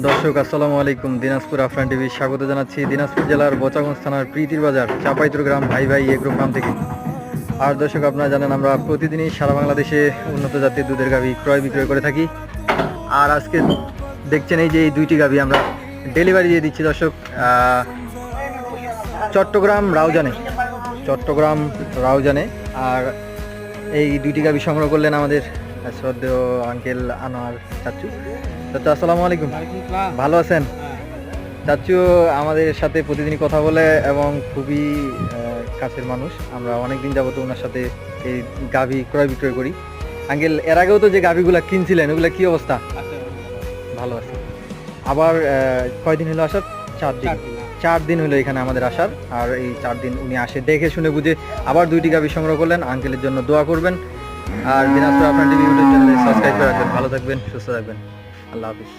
দর্শক, আসসালামু আলাইকুম। দিনাজপুর আফরান টিভি স্বাগত জানাচ্ছি। দিনাজপুর জেলার বচাগঞ্জ থানার প্রীতির বাজার, চাপাইতুর গ্রাম ভাই ভাই এগ্রো ফার্ম থেকে। আর দর্শক, আপনারা জানেন, আমরা প্রতিদিনই সারা বাংলাদেশে উন্নত জাতের দুধের গাভি ক্রয় বিক্রয় করে থাকি। আর আজকে দেখছেন এই যে এই দুইটি গাভি আমরা ডেলিভারি দিয়ে দিচ্ছি দর্শক চট্টগ্রাম রাউজানে। চট্টগ্রাম রাউজানে। আর এই দুইটি গাভি সংগ্রহ করলেন আমাদের শ্রদ্ধেয় আঙ্কেল আনোয়ার চাচু। চাচু আসসালামু আলাইকুম। ভালো আছেন? চাচু আমাদের সাথে প্রতিদিনই কথা বলে এবং খুবই কাছের মানুষ। আমরা অনেকদিন যাবত ওনার সাথে এই গাভি ক্রয় বিক্রয় করি। আঙ্কেল এর আগেও তো যে গাভিগুলা কিনছিলেন ওগুলা কি অবস্থা? ভালো আছে। আবার কয়দিন হলো আসার? চার দিন। চার দিন হলো এখানে আমাদের আসার। আর এই চার দিন উনি আসে দেখে শুনে বুঝে আবার দুইটি গাভি সংগ্রহ করলেন। আঙ্কেলের জন্য দোয়া করবেন। আর বিনাশ আপনার টিভি ইউটিউব চ্যানেলে সাবস্ক্রাইব করে রাখবেন। ভালো থাকবেন, সুস্থ থাকবেন। আল্লাহ হাফিজ।